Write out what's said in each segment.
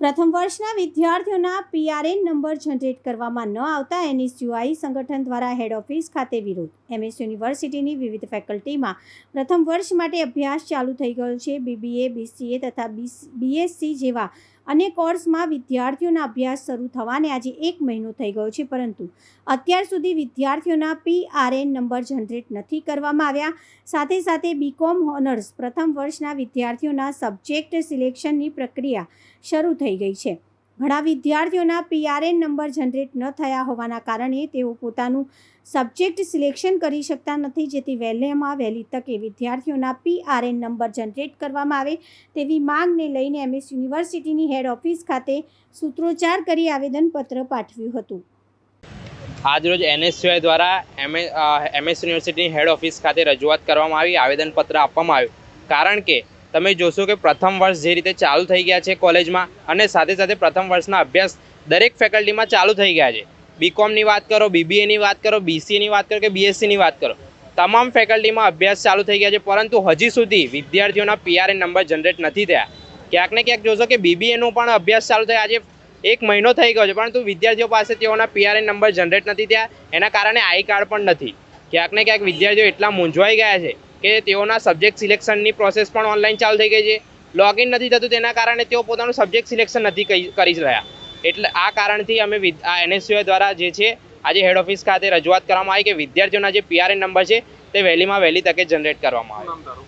પ્રથમ વર્ષના વિદ્યાર્થીઓના પીઆરએન નંબર જનરેટ કરવામાં ન આવતા એનએસયુઆઈ સંગઠન દ્વારા હેડ ઓફિસ ખાતે વિરોધ. એમએસ યુનિવર્સિટીની વિવિધ ફેકલ્ટીમાં પ્રથમ વર્ષ માટે અભ્યાસ ચાલુ થઈ ગયો છે. બીબીએ, બીસીએ તથા બીએસસી જેવા અને કોર્સમાં વિદ્યાર્થીઓના અભ્યાસ શરૂ થવાને આજે એક મહિનો થઈ ગયો છે. પરંતુ અત્યાર સુધી વિદ્યાર્થીઓના પીઆરએન નંબર જનરેટ નથી કરવામાં આવ્યા. સાથે સાથે બીકોમ હોનર્સ પ્રથમ વર્ષના વિદ્યાર્થીઓના સબ્જેક્ટ સિલેક્શનની પ્રક્રિયા શરૂ થઈ ગઈ છે. ઘણા વિદ્યાર્થીઓના પીઆરએન નંબર જનરેટ ન થયા હોવાના કારણે તેઓ પોતાનું સબ્જેક્ટ સિલેક્શન કરી શકતા નથી, જેથી વહેલેમાં વહેલી તકે વિદ્યાર્થીઓના પીઆરએન નંબર જનરેટ કરવામાં આવે તેવી માંગને લઈને એમએસ યુનિવર્સિટીની હેડ ઓફિસ ખાતે સૂત્રોચ્ચાર કરી આવેદનપત્ર પાઠવ્યું હતું. આજરોજ એનએસયુઆઈ દ્વારા એમએ એમએસ યુનિવર્સિટીની હેડ ઓફિસ ખાતે રજૂઆત કરવામાં આવી, આવેદનપત્ર આપવામાં આવ્યું. કારણ કે તમે જોશો કે પ્રથમ વર્ષ જે રીતે ચાલુ થઈ ગયા છે કોલેજમાં અને સાથે સાથે પ્રથમ વર્ષના અભ્યાસ દરેક ફેકલ્ટીમાં ચાલુ થઈ ગયા છે. બીકોમની વાત કરો બીબીએની વાત કરો બીસીએની વાત કરો કે બીએસસીની વાત કરો. તમામ ફેકલ્ટીમાં અભ્યાસ ચાલુ થઈ ગયા છે, પરંતુ હજી સુધી વિદ્યાર્થીઓના પીઆરએન નંબર જનરેટ નથી થયા. ક્યાંક ને ક્યાંક જોશો કે બીબીએનો પણ અભ્યાસ ચાલુ થયા આજે એક મહિનો થઈ ગયો છે, પરંતુ વિદ્યાર્થીઓ પાસે તેઓના પીઆરએન નંબર જનરેટ નથી થયા, એના કારણે આઈ કાર્ડ પણ નથી. ક્યાંક ને ક્યાંક વિદ્યાર્થીઓ એટલા મૂંઝવાઈ ગયા છે કે તેઓના સબ્જેક્ટ સિલેક્શનની પ્રોસેસ પણ ઓનલાઈન ચાલુ થઈ ગઈ છે. લોગિન નથી થતું તેના કારણે તેઓ પોતાનું સબ્જેક્ટ સિલેક્શન નથી કરી રહ્યા. એટલે આ કારણથી અમે આ એનએસયુઆઈ દ્વારા જે છે આજે હેડ ઓફિસ ખાતે રજૂઆત કરવામાં આવી કે વિદ્યાર્થીઓના જે પીઆરએન નંબર છે તે વહેલીમાં વહેલી તકે જનરેટ કરવામાં આવે.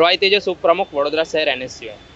રોય તેજસ ઉપપ્રમુખ વડોદરા શહેર એનએસયુઆઈ